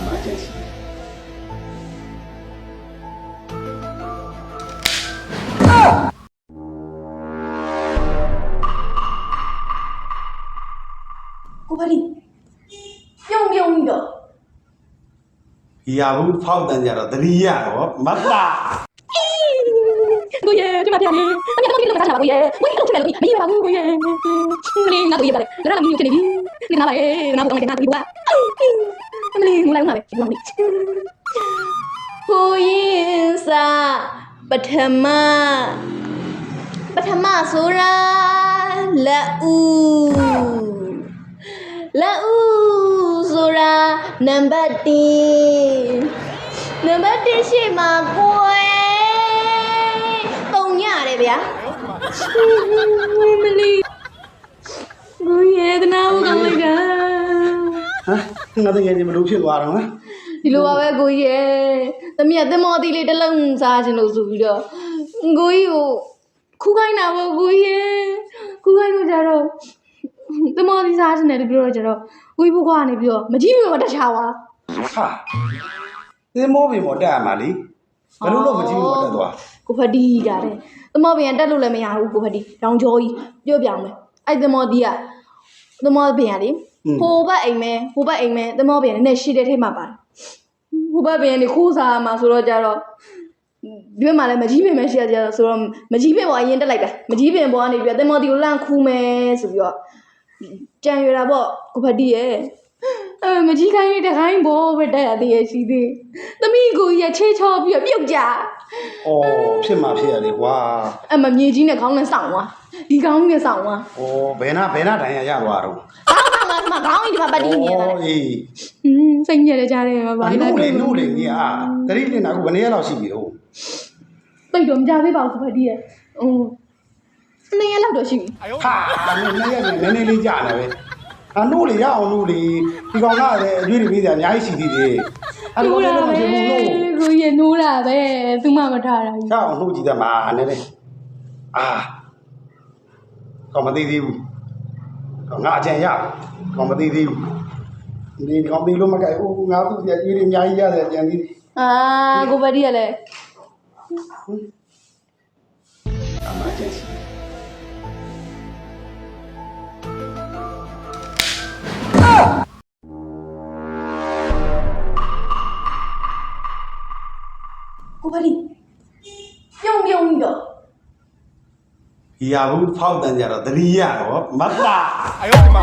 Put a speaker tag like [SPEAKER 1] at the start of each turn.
[SPEAKER 1] emergency
[SPEAKER 2] ကိုဖဒီပြုံပြုံပြီးတော့
[SPEAKER 1] ဒီဟာဘူးဖောက်တန်ကြတော့တတိယတော့မတ်တာ
[SPEAKER 3] ကိုရဲ့ဒီမှာပြန်နေအမေကတော့ဒီလိုစားချင်ပါကိုရဲ့ဝိုင်းလို့ချင်တယ်လို့မင်းရပါဘူးကိုရဲ့မလေးငါတို့ရပါတယ်ဒါကလည်းမျိုးချင်နေပြီဒီနားပါလေနားတော့ငါနားပြီးပါမလေးငူလိုက်ဦးမှာပဲဒီမှာမလေး
[SPEAKER 2] ကိုရင်စာပထမပထမဆိုတာလက်ဦးလက်ဦးဆိုတာနံပါတ်1နံပါတ်1ရှိမှာကိုယ်တုံ ရတယ်ဗျာ
[SPEAKER 3] မလေးကိုရဲ့တနာဦးကောင်းလိုက်တာ
[SPEAKER 1] ဟမ်ငါတကယ်ကြီးမလို့ဖြစ်သွားတော့နော်
[SPEAKER 2] ဒီလိုပါပဲကိုကြီးရဲ့သမီးကသင်္ဘောတီးလေးတစ်လုံးစားခြင်းလို့ဆိုပြီးတော့ကိုကြီးကိုခူးခိုင်းတာပေါ့ကိုကြီးရဲ့ခူးခိုင်းလို့ကြတော့သင်္ဘောတီးစားခြင်းတယ်တပြောတော့ကြတော့ကိုကြီးဘုခွားနေပြီးတော့မကြီးမျိုးမတခြားပါ
[SPEAKER 1] ဟာသင်မောပင်မောတက်ရမှာလीဘယ်လိုလုပ်မကြည့်ဘူးတက်သွား
[SPEAKER 2] ကိုဖဒီကြတယ် သင်္ဘောပြန်တက်လို့လည်းမရဘူးကိုဖဒီတောင်ကျော်ကြီးပြော့ပြောင်မယ်အဲ့သင်္ဘောတီးကသင်္ဘောပြန်လေဟိုဘက်အိမ်မဲဟိုဘက်အိမ်မဲသင်္ဘောပြန်နဲ့ရှိတဲ့ထိတ်မှာပါတယ်ဟိုဘက်ပြန်နေခိုးစားမှာဆိုတော့ကြတော့ဒီဘက်မှာလည်းမကြီးပင်ပဲရှိရကြတော့ဆိုတော့မကြီးပင်ပေါ်အရင်တက်လိုက်တာမကြီးပင်ပေါ်ကနေပြီးတော့တင်မော်တီကိုလန့်ခူးမယ်ဆိုပြီးတော့ကြံရတာပေါ့ကိုဖတ်တီရဲ့ အဲမကြီးခိုင်းတဲ့ခိုင်းဘောပဲတက်ရသေးရဲ့ရှိသေးသမီးကိုကြီးရချေချောပြီးတော့ပြုတ်ကြ
[SPEAKER 1] အော်ဖြစ်မှာဖြစ်ရလေကွာ
[SPEAKER 2] အမမြေကြီးနဲ့ခေါင်းနဲ့စောင့်သွားဒီခေါင်းနဲ့စောင့်သွား
[SPEAKER 1] အော်ဘယ်နာဘယ်နာတိုင်ရရသွားတော့
[SPEAKER 2] ခေါင်းကမှခေါင်းကြီးဒီမှာပတ်တီးနေတာ
[SPEAKER 1] အော်အေး
[SPEAKER 3] ဟင်းစိတ်ညစ်ရကြတယ်ပါ
[SPEAKER 1] ဘာ
[SPEAKER 3] ဘာ
[SPEAKER 1] လို့
[SPEAKER 3] လဲ
[SPEAKER 1] လေနုလေကြီးอ่ะတတိတင်တာအခုဘယ်နည်းလောက်ရှိပြီတော့
[SPEAKER 2] တိတ်တော့မကြသေးပါဘူးကိုဖတ်တီရဲ့ဟိုနှစ်ရက်လောက်တော့ရှိပြီ
[SPEAKER 1] ဟာနည်းနည်းနည်းနည်းလေးကြာနေပဲ အနို့လေရအောင်နို့လေဒီကောင်ကလည်းအကျွေးတွေပေးစရာအများကြီးရှိသေးတယ်အဲ့ဒါ
[SPEAKER 3] နိုး
[SPEAKER 1] ကို
[SPEAKER 3] တာ
[SPEAKER 1] လည်းမ
[SPEAKER 3] ပဲ
[SPEAKER 1] ဖြစ်ဘူးလို့
[SPEAKER 3] ကိုရဲ့နိုးတာပဲသူမှမထားတာ
[SPEAKER 1] ရအောင်နှုတ်ကြည့်တယ်မှာနည်းနည်းအာကောင်မသေးသေးဘူးကောင်ငါအကြံရကောင်မသေးသေးဘူးဒီကောင်သေးလို့မကြိုက်ဘူးငါသူ့ကြွေးတွေအများကြီးရတယ်ကြံသေးတယ်
[SPEAKER 2] အာကိုဖတ်တီရဲ့လည်း
[SPEAKER 1] emergency
[SPEAKER 2] ကို ကိုဖလီပြုံပြုံပြီးတော့
[SPEAKER 1] ရဘူးဖောက်တန်ကြတော့တတိယတော့မတ်တာ
[SPEAKER 4] အယောဒီမှာ